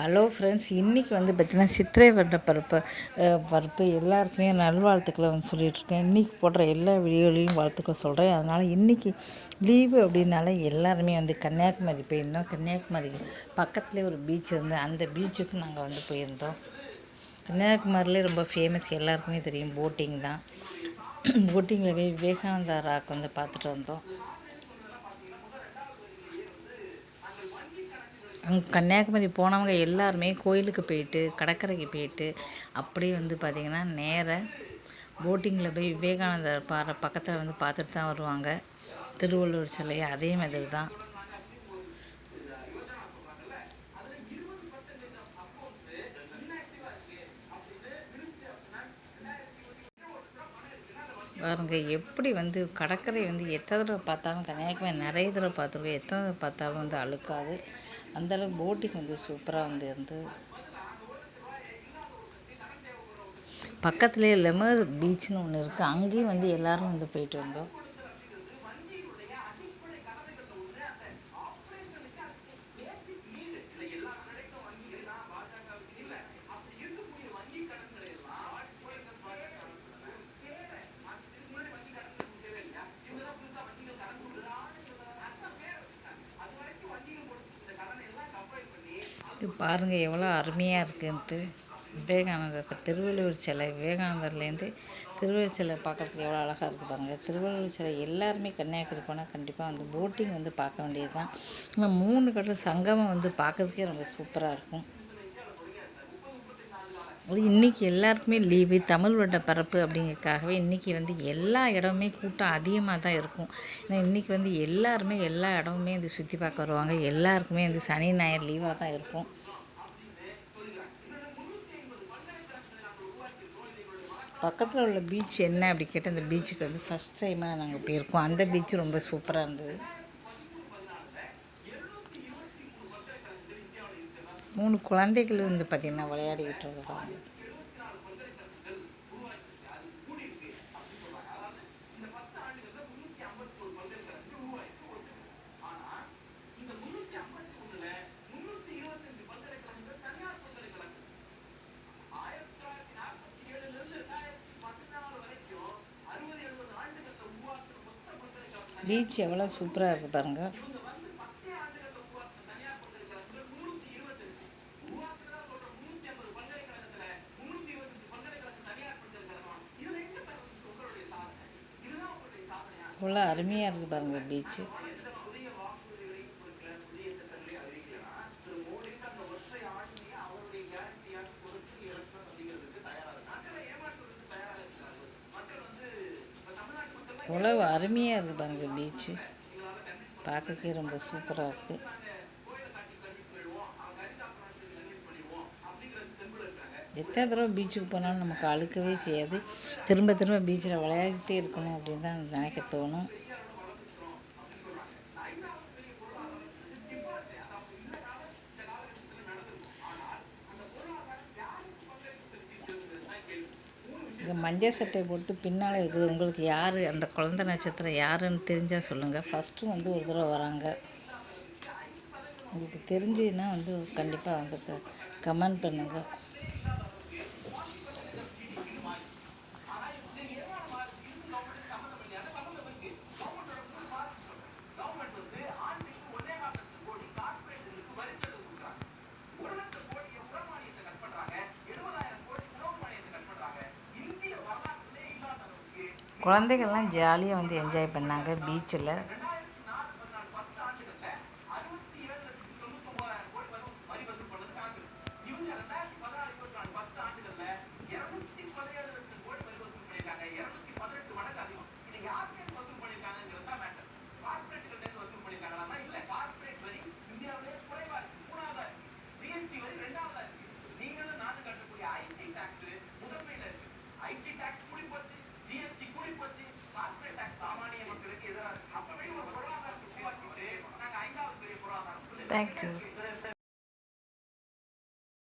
Hello friends இன்றைக்கி வந்து பார்த்திங்கன்னா சித்திரை வருட பருப்பு பருப்பு எல்லாருக்குமே நல்வாழ்த்துக்களை வந்து சொல்லிகிட்ருக்கேன் இன்றைக்கி போடுற எல்லா வீடியோலையும் வாழ்த்துக்கள் சொல்கிறேன் அதனால் இன்றைக்கி லீவு அப்படின்னால எல்லாருமே வந்து கன்னியாகுமரி போயிருந்தோம். கன்னியாகுமரி பக்கத்துலேயே ஒரு பீச் இருந்து அந்த பீச்சுக்கு நாங்கள் வந்து போயிருந்தோம். கன்னியாகுமரியிலே ரொம்ப ஃபேமஸ் எல்லாருக்குமே தெரியும் போட்டிங் தான். போட்டிங்கில் போய் விவேகானந்தா ராக் வந்து பார்த்துட்டு வந்தோம். அங்கே கன்னியாகுமரி போனவங்க எல்லாருமே கோயிலுக்கு போயிட்டு கடற்கரைக்கு போயிட்டு அப்படியே வந்து பார்த்திங்கன்னா நேராக போட்டிங்கில் போய் விவேகானந்தர் பாறை பக்கத்தில் வந்து பார்த்துட்டு தான் வருவாங்க. திருவள்ளுவர் சிலை அதே மாதிரி தான். பாருங்க எப்படி வந்து கடற்கரை வந்து எத்தனை தடவை பார்த்தாலும் கன்னியாகுமரி நிறைய தடவை பார்த்துருக்கோம். எத்தனை தடவை பார்த்தாலும் வந்து அழுக்காது. அந்தளவுக்கு போட்டிங் வந்து சூப்பராக வந்து இருந்து. பக்கத்துலேயே லெமர் பீச்னு ஒன்று இருக்குது அங்கேயும் வந்து எல்லோரும் வந்து போயிட்டு வந்தோம். பாருங்கள் எவ்வளோ அருமையாக இருக்குன்ட்டு. விவேகானந்தர் திருவள்ளுவர் சிலை விவேகானந்தர்லேருந்து திருவள்ளுவர் சிலை பார்க்குறதுக்கு எவ்வளோ அழகாக இருக்குது பாருங்கள் திருவள்ளுவர் சிலை எல்லாருமே கன்னியாகுமரி போனால் கண்டிப்பாக வந்து போட்டிங் வந்து பார்க்க வேண்டியது தான் ஆனால் மூணு கடல் சங்கமம் வந்து பார்க்குறதுக்கே ரொம்ப சூப்பராக இருக்கும். இன்றைக்கி எல்லாருக்குமே லீவு தமிழ் வருட பரப்பு அப்படிங்கிறதுக்காகவே இன்றைக்கி வந்து எல்லா இடமுமே கூட்டம் அதிகமாக தான் இருக்கும். ஏன்னா இன்றைக்கி வந்து எல்லாருமே எல்லா இடமுமே வந்து சுற்றி பார்க்க வருவாங்க. எல்லாருக்குமே வந்து சனி ஞாயிறு லீவாக தான் இருக்கும். பக்கத்தில் உள்ள பீச் என்ன அப்படி கேட்டால் அந்த பீச்சுக்கு வந்து ஃபஸ்ட் டைமாக நாங்கள் போயிருக்கோம். அந்த பீச் ரொம்ப சூப்பராக இருந்தது. மூணு குழந்தைகள் வந்து பார்த்திங்கன்னா விளையாடிக்கிட்டு இருக்கிறாங்க பீச் எவ்வளோ சூப்பராக இருக்குது பாருங்கள் இவ்வளோ அருமையாக இருக்குது பாருங்கள் பீச்சு அவ்வளோ அருமையாக இருக்குது பாருங்கள் பீச்சு பார்க்கக்கே ரொம்ப சூப்பராக இருக்குது எத்தனை தடவை பீச்சுக்கு போனாலும் நமக்கு அழுக்கவே செய்யாது. திரும்ப திரும்ப பீச்சில் விளையாடிட்டே இருக்கணும் அப்படின்னு தான் நினைக்க தோணும். இந்த மஞ்சள் சட்டை போட்டு பின்னால் இருக்குது. உங்களுக்கு யார் அந்த குழந்த நட்சத்திரம் யாருன்னு தெரிஞ்சால் சொல்லுங்கள் ஃபஸ்ட்டு வந்து ஒரு தடவை வராங்க. உங்களுக்கு தெரிஞ்சுன்னா வந்து கண்டிப்பாக வந்து கமெண்ட் பண்ணுங்கள் குழந்தைகள்லாம் ஜாலியாக வந்து என்ஜாய் பண்ணாங்க பீச்சில்